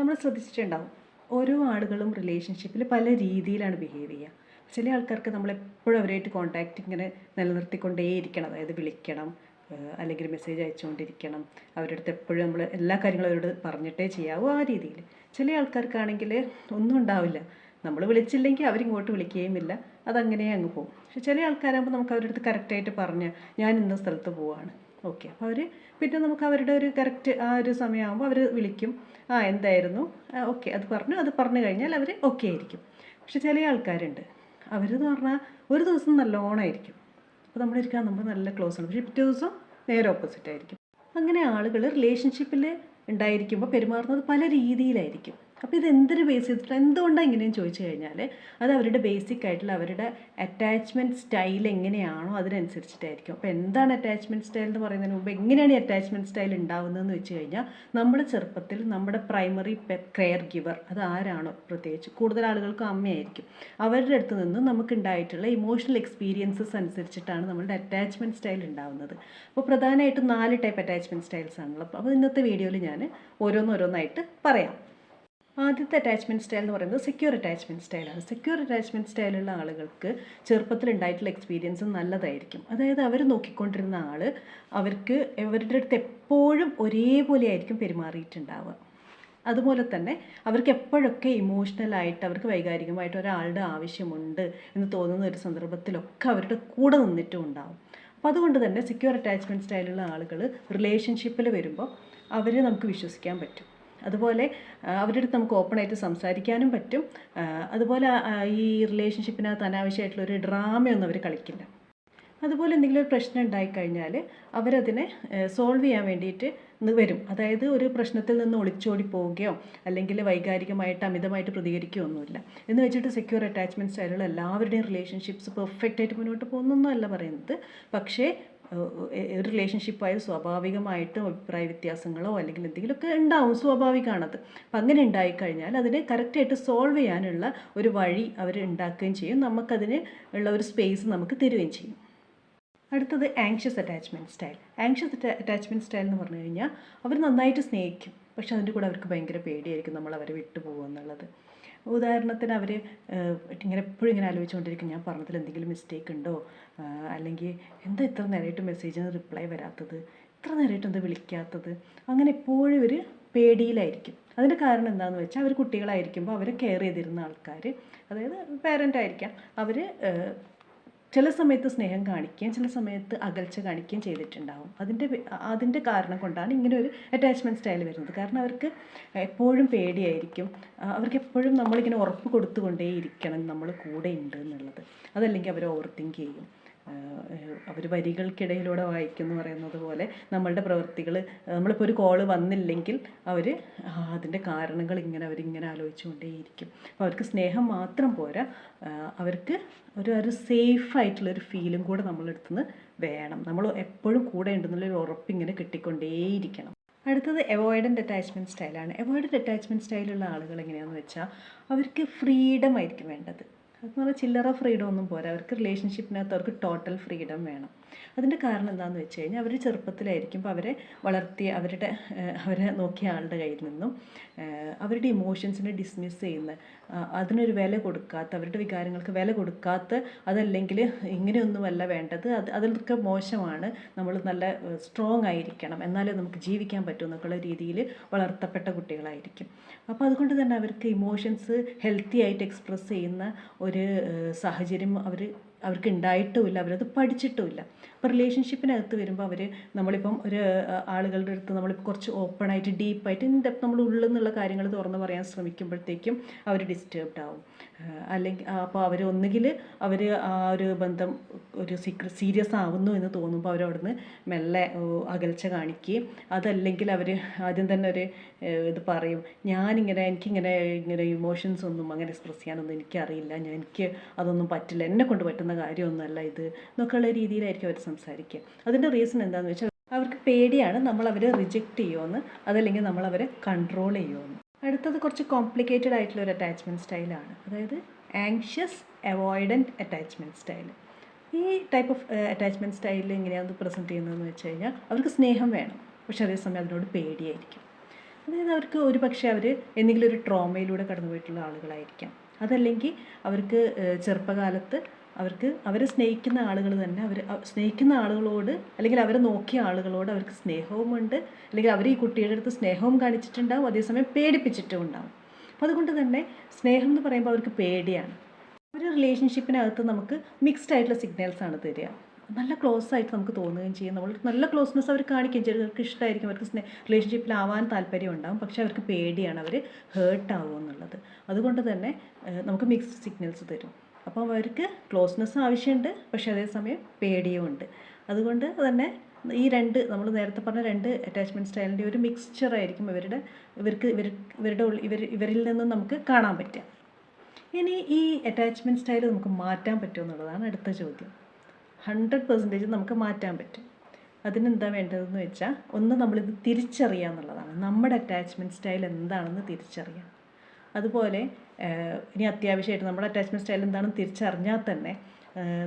നമ്മൾ ശ്രദ്ധിച്ചിട്ടുണ്ടാവും. ഓരോ ആളുകളും റിലേഷൻഷിപ്പിൽ പല രീതിയിലാണ് ബിഹേവ് ചെയ്യുക. ചില ആൾക്കാർക്ക് നമ്മൾ എപ്പോഴും അവരായിട്ട് കോൺടാക്റ്റ് ഇങ്ങനെ നിലനിർത്തിക്കൊണ്ടേയിരിക്കണം. അതായത് വിളിക്കണം അല്ലെങ്കിൽ മെസ്സേജ് അയച്ചുകൊണ്ടിരിക്കണം. അവരുടെ അടുത്ത് എപ്പോഴും നമ്മൾ എല്ലാ കാര്യങ്ങളും അവരോട് പറഞ്ഞിട്ടേ ചെയ്യാവൂ ആ രീതിയിൽ ചില ആൾക്കാർക്കാണെങ്കിൽ ഒന്നും ഉണ്ടാവില്ല. നമ്മൾ വിളിച്ചില്ലെങ്കിൽ അവരിങ്ങോട്ട് വിളിക്കുകയുമില്ല. അതങ്ങനെ അങ്ങ് പോകും. പക്ഷെ ചില ആൾക്കാരാകുമ്പോൾ നമുക്ക് അവരുടെ അടുത്ത് കറക്റ്റായിട്ട് പറഞ്ഞ് ഞാൻ ഇന്ന സ്ഥലത്ത് പോവാണ്. ഓക്കെ. അപ്പോൾ അവർ പിന്നെ നമുക്ക് അവരുടെ ഒരു കറക്റ്റ് ആ ഒരു സമയമാകുമ്പോൾ അവർ വിളിക്കും. ആ എന്തായിരുന്നു? ഓക്കെ. അത് പറഞ്ഞു. അത് പറഞ്ഞു കഴിഞ്ഞാൽ അവർ ഓക്കെ ആയിരിക്കും. പക്ഷെ ചില ആൾക്കാരുണ്ട്. അവരെന്ന് പറഞ്ഞാൽ ഒരു ദിവസം നല്ലോണമായിരിക്കും അപ്പോൾ നമ്മളിരിക്കാൻ നമ്മൾ നല്ല ക്ലോസ് ആണ്. പക്ഷേ പിറ്റേ ദിവസം നേരെ ഓപ്പോസിറ്റ് ആയിരിക്കും. അങ്ങനെ ആളുകൾ റിലേഷൻഷിപ്പിൽ ഉണ്ടായിരിക്കുമ്പോൾ പെരുമാറുന്നത് പല രീതിയിലായിരിക്കും. അപ്പോൾ ഇത് എന്തൊരു ബേസ് ചെയ്തിട്ട് എന്തുകൊണ്ടാണ് ഇങ്ങനെയും ചോദിച്ചു കഴിഞ്ഞാൽ അത് അവരുടെ ബേസിക് ആയിട്ടുള്ള അവരുടെ അറ്റാച്ച്മെന്റ് സ്റ്റൈൽ എങ്ങനെയാണോ അതിനനുസരിച്ചിട്ടായിരിക്കും. അപ്പോൾ എന്താണ് അറ്റാച്ച്മെന്റ് സ്റ്റൈൽ എന്ന് പറയുന്നതിന് മുമ്പ് എങ്ങനെയാണ് ഈ അറ്റാച്ച്മെന്റ് സ്റ്റൈൽ ഉണ്ടാവുന്നതെന്ന് വെച്ച് കഴിഞ്ഞാൽ നമ്മുടെ ചെറുപ്പത്തിൽ നമ്മുടെ പ്രൈമറി കെയർ ഗിവർ അത് ആരാണോ പ്രത്യേകിച്ച് കൂടുതൽ ആളുകൾക്ക് അമ്മയായിരിക്കും. അവരുടെ അടുത്ത് നിന്ന് നമുക്ക് ഉണ്ടായിട്ടുള്ള ഇമോഷണൽ എക്സ്പീരിയൻസസ് അനുസരിച്ചിട്ടാണ് നമ്മളുടെ അറ്റാച്ച്മെന്റ് സ്റ്റൈൽ ഉണ്ടാകുന്നത് അപ്പോൾ പ്രധാനമായിട്ടും നാല് ടൈപ്പ് അറ്റാച്ച്മെന്റ് സ്റ്റൈൽസ് ആണല്ലോ അപ്പോൾ ഇന്നത്തെ വീഡിയോയിൽ ഞാൻ ഓരോന്നോരോന്നായിട്ട് പറയാം. ആദ്യത്തെ അറ്റാച്ച്മെന്റ് സ്റ്റൈൽ എന്ന് പറയുന്നത് സെക്യൂർ അറ്റാച്ച്മെന്റ് സ്റ്റൈലാണ് സെക്യൂർ അറ്റാച്ച്മെന്റ് സ്റ്റൈലുള്ള ആളുകൾക്ക് ചെറുപ്പത്തിൽ ഉണ്ടായിട്ടുള്ള എക്സ്പീരിയൻസ് നല്ലതായിരിക്കും. അതായത് അവർ നോക്കിക്കൊണ്ടിരുന്ന ആൾ അവർക്ക് അവരുടെ അടുത്ത് എപ്പോഴും ഒരേപോലെ ആയിരിക്കും പെരുമാറിയിട്ടുണ്ടാവുക. അതുപോലെ തന്നെ അവർക്ക് എപ്പോഴൊക്കെ ഇമോഷണലായിട്ട് അവർക്ക് വൈകാരികമായിട്ട് ഒരാളുടെ ആവശ്യമുണ്ട് എന്ന് തോന്നുന്ന ഒരു സന്ദർഭത്തിലൊക്കെ അവരുടെ കൂടെ നിന്നിട്ടും ഉണ്ടാവും. അപ്പോൾ അതുകൊണ്ട് തന്നെ സെക്യൂർ അറ്റാച്ച്മെന്റ് സ്റ്റൈലുള്ള ആളുകൾ റിലേഷൻഷിപ്പിൽ വരുമ്പോൾ അവരെ നമുക്ക് വിശ്വസിക്കാൻ പറ്റും. അതുപോലെ അവരുടെ അടുത്ത് നമുക്ക് ഓപ്പണായിട്ട് സംസാരിക്കാനും പറ്റും. അതുപോലെ ഈ റിലേഷൻഷിപ്പിനകത്ത് അനാവശ്യമായിട്ടുള്ള ഒരു ഡ്രാമയൊന്നും അവർ കളിക്കില്ല. അതുപോലെ എന്തെങ്കിലും ഒരു പ്രശ്നം ഉണ്ടായിക്കഴിഞ്ഞാൽ അവരതിനെ സോൾവ് ചെയ്യാൻ വേണ്ടിയിട്ട് വരും. അതായത് ഒരു പ്രശ്നത്തിൽ നിന്ന് ഒളിച്ചോടി പോവുകയോ അല്ലെങ്കിൽ വൈകാരികമായിട്ട് അമിതമായിട്ട് പ്രതികരിക്കുകയോ ഒന്നുമില്ല. എന്ന് വെച്ചിട്ട് സെക്യൂർ അറ്റാച്ച്മെന്റ് സ്റ്റൈലുള്ള എല്ലാവരുടെയും റിലേഷൻഷിപ്സ് പെർഫെക്റ്റായിട്ട് മുന്നോട്ട് പോകുന്നൊന്നുമല്ല പറയുന്നത്. പക്ഷേ ഒരു റിലേഷൻഷിപ്പായാലും സ്വാഭാവികമായിട്ടും അഭിപ്രായ വ്യത്യാസങ്ങളോ അല്ലെങ്കിൽ എന്തെങ്കിലുമൊക്കെ ഉണ്ടാവും സ്വാഭാവികമാണത് അപ്പം അങ്ങനെ ഉണ്ടായിക്കഴിഞ്ഞാൽ അതിനെ കറക്റ്റായിട്ട് സോൾവ് ചെയ്യാനുള്ള ഒരു വഴി അവർ ഉണ്ടാക്കുകയും ചെയ്യും. നമുക്കതിന് ഉള്ള ഒരു സ്പേസ് നമുക്ക് തരുകയും ചെയ്യും. അടുത്തത് anxious attachment style anxious attachment style എന്ന് പറഞ്ഞു കഴിഞ്ഞാൽ അവർ നന്നായിട്ട് സ്നേഹിക്കും. പക്ഷെ അതിന്റെ കൂടെ അവർക്ക് ഭയങ്കര പേടിയായിരിക്കും നമ്മൾ അവരെ വിട്ടുപോകുക എന്നുള്ളത്. ഉദാഹരണത്തിന് അവർ ഇങ്ങനെ എപ്പോഴും ഇങ്ങനെ ആലോചിച്ചുകൊണ്ടിരിക്കും ഞാൻ പറഞ്ഞതിൽ എന്തെങ്കിലും മിസ്റ്റേക്ക് ഉണ്ടോ? അല്ലെങ്കിൽ എന്താ ഇത്ര നേരമായിട്ട് മെസ്സേജിന് റിപ്ലൈ വരാത്തത്? ഇത്ര നേരമായിട്ട് എന്താ വിളിക്കാത്തത്? അങ്ങനെ എപ്പോഴും ഒരു പേടിയിലായിരിക്കും. അതിന്റെ കാരണം എന്താണെന്ന് വെച്ചാൽ അവർ കുട്ടികളായിരിക്കുമ്പോൾ അവരെ കെയർ ചെയ്തിരുന്ന ആൾക്കാർ അതായത് പേരന്റ് ആയിരിക്കാം. അവർ ചില സമയത്ത് സ്നേഹം കാണിക്കുകയും ചില സമയത്ത് അകൽച്ച കാണിക്കുകയും ചെയ്തിട്ടുണ്ടാവും. അതിന്റെ അതിന്റെ കാരണം കൊണ്ടാണ് ഇങ്ങനെ ഒരു അറ്റാച്ച്മെന്റ് സ്റ്റൈൽ വരുന്നത്. കാരണം അവർക്ക് എപ്പോഴും പേടിയായിരിക്കും. അവർക്ക് എപ്പോഴും നമ്മളിങ്ങനെ ഉറപ്പ് കൊടുത്തുകൊണ്ടേയിരിക്കണം നമ്മൾ കൂടെ ഉണ്ട് എന്നുള്ളത്. അതല്ലെങ്കിൽ അവർ ഓവർ തിങ്ക് ചെയ്യും. അവർ വരികൾക്കിടയിലൂടെ വായിക്കുന്നു പറയുന്നത് പോലെ നമ്മളുടെ പ്രവൃത്തികൾ നമ്മളിപ്പോൾ ഒരു കോൾ വന്നില്ലെങ്കിൽ അവർ അതിന്റെ കാരണങ്ങൾ ഇങ്ങനെ അവരിങ്ങനെ ആലോചിച്ചുകൊണ്ടേയിരിക്കും. അപ്പോൾ അവർക്ക് സ്നേഹം മാത്രം പോരാ അവർക്ക് ഒരു ഒരു സേഫ് ആയിട്ടുള്ളൊരു ഫീലും കൂടെ നമ്മളെടുത്തുനിന്ന് വേണം. നമ്മൾ എപ്പോഴും കൂടെ ഉണ്ടെന്നുള്ളൊരു ഉറപ്പിങ്ങനെ കിട്ടിക്കൊണ്ടേയിരിക്കണം. അടുത്തത് അവോയ്ഡന്റ് അറ്റാച്ച്മെന്റ് സ്റ്റൈലാണ് അവോയ്ഡന്റ് അറ്റാച്ച്മെന്റ് സ്റ്റൈലുള്ള ആളുകൾ എങ്ങനെയാണെന്ന് വെച്ചാൽ അവർക്ക് ഫ്രീഡം ആയിരിക്കും വേണ്ടത്. പറഞ്ഞാൽ ചില്ലറ ഫ്രീഡം ഒന്നും പോരാ. അവർക്ക് റിലേഷൻഷിപ്പിനകത്ത് അവർക്ക് ടോട്ടൽ ഫ്രീഡം വേണം. അതിന്റെ കാരണം എന്താണെന്ന് വെച്ച് കഴിഞ്ഞാൽ അവർ ചെറുപ്പത്തിലായിരിക്കുമ്പോൾ അവരെ വളർത്തി അവരുടെ അവരെ നോക്കിയ ആളുടെ കയ്യിൽ നിന്നും അവരുടെ ഇമോഷൻസിനെ ഡിസ്മിസ് ചെയ്യുന്ന അതിനൊരു വില കൊടുക്കാത്ത അവരുടെ വികാരങ്ങൾക്ക് വില കൊടുക്കാത്ത അതല്ലെങ്കിൽ ഇങ്ങനെയൊന്നുമല്ല വേണ്ടത് അത് അതിലൊക്കെ മോശമാണ് നമ്മൾ നല്ല സ്ട്രോങ് ആയിരിക്കണം എന്നാലേ നമുക്ക് ജീവിക്കാൻ പറ്റൂ എന്നൊക്കെയുള്ള രീതിയിൽ വളർത്തപ്പെട്ട കുട്ടികളായിരിക്കും. അപ്പോൾ അതുകൊണ്ട് തന്നെ അവർക്ക് ഇമോഷൻസ് ഹെൽത്തി ആയിട്ട് എക്സ്പ്രസ് ചെയ്യുന്ന ഒരു സാഹചര്യം അവർ അവർക്ക് ഉണ്ടായിട്ടുമില്ല അവരത് പഠിച്ചിട്ടുമില്ല. അപ്പോൾ റിലേഷൻഷിപ്പിനകത്ത് വരുമ്പോൾ അവർ നമ്മളിപ്പം ഒരു ആളുകളുടെ അടുത്ത് നമ്മളിപ്പോൾ കുറച്ച് ഓപ്പണായിട്ട് ഡീപ്പായിട്ട് ഇൻ ഡെപ്ത് നമ്മൾ ഉള്ളിൽ നിന്നുള്ള കാര്യങ്ങൾ തുറന്ന് പറയാൻ ശ്രമിക്കുമ്പോഴത്തേക്കും അവർ ഡിസ്റ്റേബ്ഡ് ആവും. അല്ലെങ്കിൽ അപ്പോൾ അവർ ഒന്നുകിൽ അവർ ആ ഒരു ബന്ധം ഒരു സീക്ര സീരിയസ് ആവുന്നു എന്ന് തോന്നുമ്പോൾ അവർ അവിടുന്ന് മെല്ലെ അകൽച്ച കാണിക്കുകയും അതല്ലെങ്കിൽ അവർ ആദ്യം തന്നെ ഒരു ഇത് പറയും ഞാനിങ്ങനെ എനിക്കിങ്ങനെ ഇങ്ങനെ ഇമോഷൻസ് ഒന്നും അങ്ങനെ എക്സ്പ്രസ് ചെയ്യാനൊന്നും എനിക്കറിയില്ല. ഞാൻ എനിക്ക് അതൊന്നും പറ്റില്ല. എന്നെ കൊണ്ട് പറ്റുന്ന കാര്യമൊന്നുമല്ല ഇത് എന്നൊക്കെയുള്ള രീതിയിലായിരിക്കും അവർ സംസാരിക്കുക. അതിന്റെ റീസൺ എന്താണെന്ന് വെച്ചാൽ അവർക്ക് പേടിയാണ് നമ്മൾ അവരെ റിജക്റ്റ് ചെയ്യുമെന്ന് അതല്ലെങ്കിൽ നമ്മൾ അവരെ കൺട്രോൾ ചെയ്യുമെന്ന് അടുത്തത് കുറച്ച് കോംപ്ലിക്കേറ്റഡ് ആയിട്ടുള്ള ഒരു അറ്റാച്ച്മെന്റ് സ്റ്റൈലാണ് അതായത് ആങ്ഷ്യസ് അവോയ്ഡന്റ് അറ്റാച്ച്മെന്റ് സ്റ്റൈൽ ഈ ടൈപ്പ് ഓഫ് അറ്റാച്ച്മെന്റ് സ്റ്റൈലിൽ എങ്ങനെയാണ് പ്രസന്റ് ചെയ്യുന്നതെന്ന് വെച്ച് കഴിഞ്ഞാൽ അവർക്ക് സ്നേഹം വേണം. പക്ഷെ അതേസമയം അതിനോട് പേടിയായിരിക്കും. അതായത് അവർക്ക് ഒരു പക്ഷേ അവർ എന്തെങ്കിലും ഒരു ട്രോമയിലൂടെ കടന്നു പോയിട്ടുള്ള ആളുകളായിരിക്കാം. അതല്ലെങ്കിൽ അവർക്ക് ചെറുപ്പകാലത്ത് അവർക്ക് അവരെ സ്നേഹിക്കുന്ന ആളുകൾ തന്നെ അവർ സ്നേഹിക്കുന്ന ആളുകളോട് അല്ലെങ്കിൽ അവരെ നോക്കിയ ആളുകളോട് അവർക്ക് സ്നേഹവുമുണ്ട്. അല്ലെങ്കിൽ അവർ ഈ കുട്ടിയുടെ അടുത്ത് സ്നേഹവും കാണിച്ചിട്ടുണ്ടാവും. അതേസമയം പേടിപ്പിച്ചിട്ടും ഉണ്ടാവും. അപ്പോൾ അതുകൊണ്ട് തന്നെ സ്നേഹം എന്ന് പറയുമ്പോൾ അവർക്ക് പേടിയാണ്. ഒരു റിലേഷൻഷിപ്പിനകത്ത് നമുക്ക് മിക്സ്ഡ് ആയിട്ടുള്ള സിഗ്നൽസ് ആണ് തരിക. നല്ല ക്ലോസ് ആയിട്ട് നമുക്ക് തോന്നുകയും ചെയ്യും. നമ്മൾ നല്ല ക്ലോസ്നെസ് അവർ കാണിക്കുകയും ചെയ്യും. അവർക്ക് ഇഷ്ടമായിരിക്കും. അവർക്ക് സ്നേ റിലേഷൻഷിപ്പിലാവാൻ താല്പര്യം ഉണ്ടാകും പക്ഷേ അവർക്ക് പേടിയാണ്. അവർ ഹേർട്ട് ആവുക എന്നുള്ളത്. അതുകൊണ്ട് തന്നെ നമുക്ക് മിക്സ്ഡ് സിഗ്നൽസ് തരും. അപ്പോൾ അവർക്ക് ക്ലോസ്നെസ് ആവശ്യമുണ്ട് പക്ഷേ അതേസമയം പേടിയും ഉണ്ട്. അതുകൊണ്ട് തന്നെ ഈ രണ്ട് നമ്മൾ നേരത്തെ പറഞ്ഞ രണ്ട് അറ്റാച്ച്മെന്റ് സ്റ്റൈലിന്റെ ഒരു മിക്സ്ചർ ആയിരിക്കും ഇവരുടെ ഇവർക്ക് ഇവർ ഇവരുടെ ഇവർ ഇവരിൽ നിന്നും നമുക്ക് കാണാൻ പറ്റുക. ഇനി ഈ അറ്റാച്ച്മെന്റ് സ്റ്റൈൽ നമുക്ക് മാറ്റാൻ പറ്റുമോ എന്നുള്ളതാണ് അടുത്ത ചോദ്യം. ഹൺഡ്രഡ് പെർസെന്റേജ് നമുക്ക് മാറ്റാൻ പറ്റും. അതിനെന്താ വേണ്ടതെന്ന് വെച്ചാൽ ഒന്ന് നമ്മളിത് തിരിച്ചറിയുക എന്നുള്ളതാണ്. നമ്മുടെ അറ്റാച്ച്മെന്റ് സ്റ്റൈൽ എന്താണെന്ന് തിരിച്ചറിയാം അതുപോലെ ഇനി അത്യാവശ്യമായിട്ട് നമ്മുടെ അറ്റാച്ച്മെന്റ് സ്റ്റൈൽ എന്താണെന്ന് തിരിച്ചറിഞ്ഞാൽ തന്നെ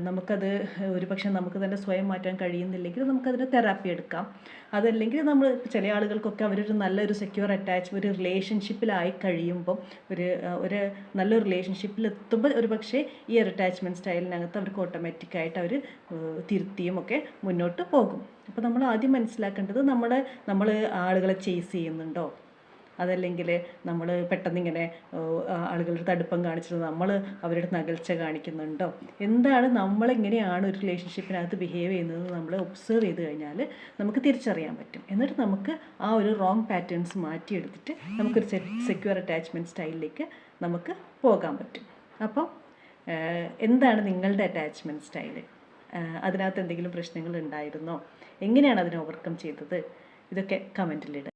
നമുക്കത് ഒരു പക്ഷേ നമുക്ക് തന്നെ സ്വയം മാറ്റാൻ കഴിയുന്നില്ലെങ്കിൽ നമുക്കതിന് തെറാപ്പി എടുക്കാം. അതല്ലെങ്കിൽ നമ്മൾ ചില ആളുകൾക്കൊക്കെ അവരൊരു നല്ലൊരു സെക്യൂർ അറ്റാച്ച് ഒരു റിലേഷൻഷിപ്പിലായി കഴിയുമ്പം ഒരു ഒരു നല്ലൊരു റിലേഷൻഷിപ്പിൽ എത്തുമ്പോൾ ഒരു പക്ഷേ ഈ ഒരു അറ്റാച്ച്മെന്റ് സ്റ്റൈലിനകത്ത് അവർക്ക് ഓട്ടോമാറ്റിക്കായിട്ട് അവർ തിരുത്തിയും ഒക്കെ മുന്നോട്ട് പോകും. അപ്പോൾ നമ്മൾ ആദ്യം മനസ്സിലാക്കേണ്ടത് നമ്മൾ നമ്മൾ ആളുകളെ ചേസ് ചെയ്യുന്നുണ്ടോ? അതല്ലെങ്കിൽ നമ്മൾ പെട്ടെന്നിങ്ങനെ ആളുകളുടെ തടുപ്പം കാണിച്ചിട്ട് നമ്മൾ അവരുടെ നകൽച്ച കാണിക്കുന്നുണ്ടോ? എന്താണ് നമ്മളെങ്ങനെയാണ് ഒരു റിലേഷൻഷിപ്പിനകത്ത് ബിഹേവ് ചെയ്യുന്നത് നമ്മൾ ഒബ്സർവ് ചെയ്ത് കഴിഞ്ഞാൽ നമുക്ക് തിരിച്ചറിയാൻ പറ്റും. എന്നിട്ട് നമുക്ക് ആ ഒരു റോങ് പാറ്റേൺസ് മാറ്റിയെടുത്തിട്ട് നമുക്കൊരു സെക്യൂർ അറ്റാച്ച്മെന്റ് സ്റ്റൈലിലേക്ക് നമുക്ക് പോകാൻ പറ്റും. അപ്പം എന്താണ് നിങ്ങളുടെ അറ്റാച്ച്മെന്റ് സ്റ്റൈൽ അതിനകത്ത് എന്തെങ്കിലും പ്രശ്നങ്ങൾ ഉണ്ടായിരുന്നോ? എങ്ങനെയാണ് അതിനെ ഓവർകം ചെയ്തത്? ഇതൊക്കെ കമന്റിലിടുക